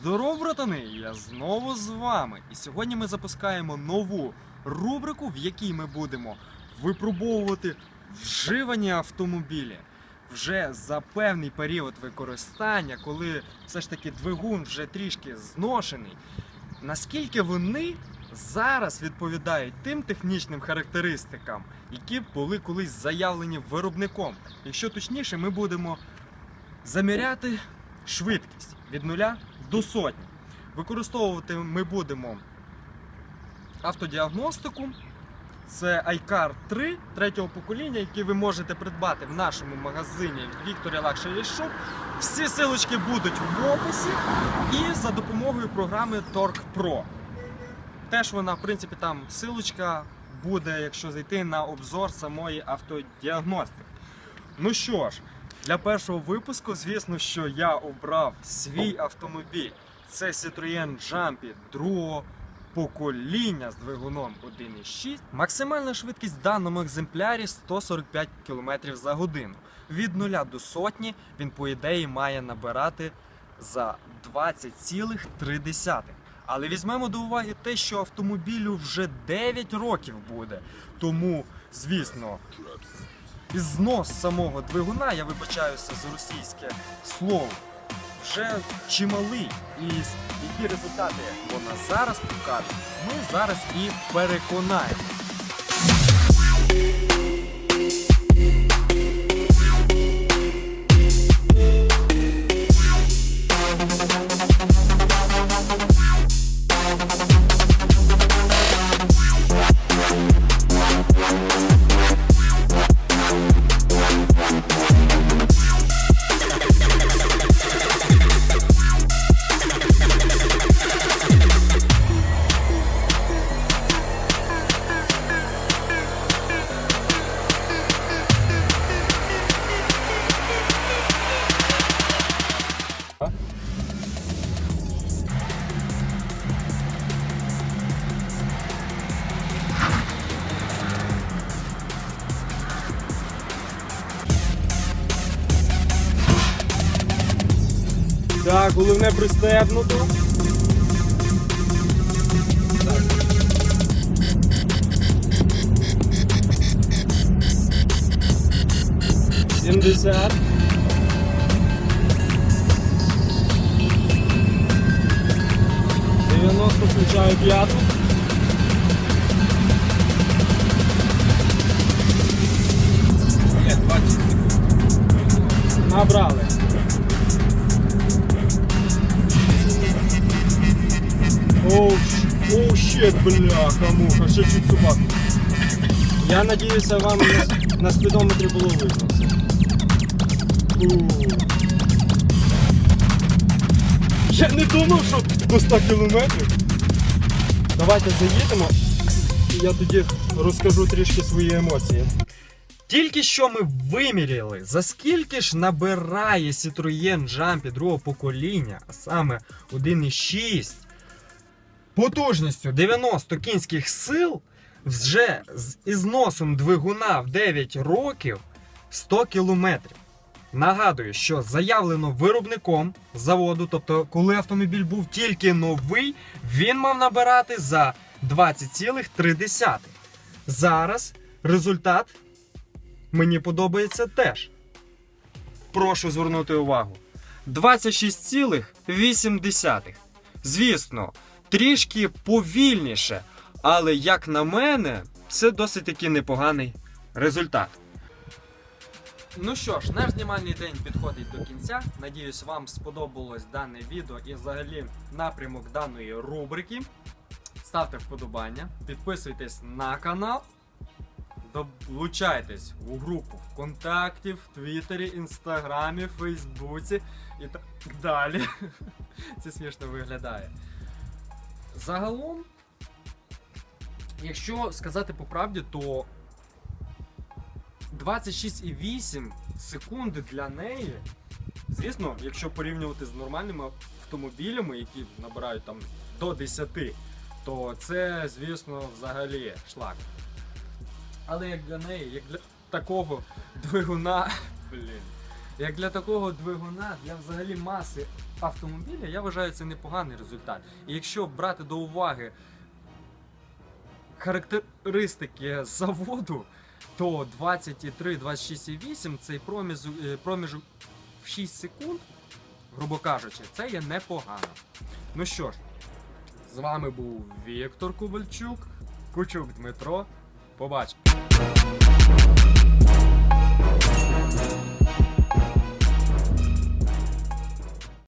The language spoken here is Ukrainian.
Здоров, братани! Я знову з вами. І сьогодні ми запускаємо нову рубрику, в якій ми будемо випробовувати вживані автомобілі. Вже за певний період використання, коли все ж таки двигун вже трішки зношений. Наскільки вони зараз відповідають тим технічним характеристикам, які були колись заявлені виробником. Якщо точніше, ми будемо заміряти швидкість від 0 до сотні. Використовувати ми будемо автодіагностику. Це iCar 3 третього покоління, який ви можете придбати в нашому магазині Victoria Luxury Shop. Всі силочки будуть в описі і за допомогою програми Torque Pro. Теж вона, в принципі, там силочка буде, якщо зайти на обзор самої автодіагностики. Ну що ж, для першого випуску, звісно, що я обрав свій автомобіль. Це Citroën Jumpy другого покоління з двигуном 1.6. Максимальна швидкість в даному екземплярі 145 км за годину. Від 0 до сотні він, по ідеї, має набирати за 20,3. Але візьмемо до уваги те, що автомобілю вже 9 років буде. Тому, звісно, і знос самого двигуна, я вибачаюся за російське слово, вже чималий. І які результати вона зараз покаже, ми зараз і переконаємо. Так, головне пристебнуто. Сімдесят. Дев'яносто включаю п'яту. Набрали. Оу, щет, бляха, муха, ще чуть собак. Я надіюся, вам на, на спідометрі було видно все. У. Я не думав, що до 100 кілометрів. Давайте заїдемо, і я тоді розкажу трішки свої емоції. Тільки що ми виміряли, за скільки ж набирає Citroën Jumpy другого покоління, а саме 1.6 потужністю 90 кінських сил вже з із носом двигуна в 9 років 100 кілометрів. Нагадую, що заявлено виробником заводу, тобто, коли автомобіль був тільки новий, він мав набирати за 20,3. Зараз результат мені подобається теж. Прошу звернути увагу. 26,8. Звісно, трішки повільніше, але як на мене, це досить таки непоганий результат. Ну що ж, наш знімальний день підходить до кінця. Надіюсь, вам сподобалось дане відео і взагалі напрямок даної рубрики. Ставте вподобання, підписуйтесь на канал, долучайтесь у групу ВКонтакті, в Твіттері, Інстаграмі, Фейсбуці і так далі. Це смішно виглядає. Загалом, якщо сказати по правді, то 26,8 секунди для неї. Звісно, якщо порівнювати з нормальними автомобілями, які набирають там до 10, то це, звісно, взагалі шлак. Але як для неї, як для такого двигуна, блін. Як для такого двигуна, для взагалі маси автомобіля, я вважаю це непоганий результат. І якщо брати до уваги характеристики заводу, то 23, 26,8 цей проміжок, е, проміжок в 6 секунд, грубо кажучи, це є непогано. Ну що ж, з вами був Віктор Кубальчук, Кучук Дмитро. Побачимо.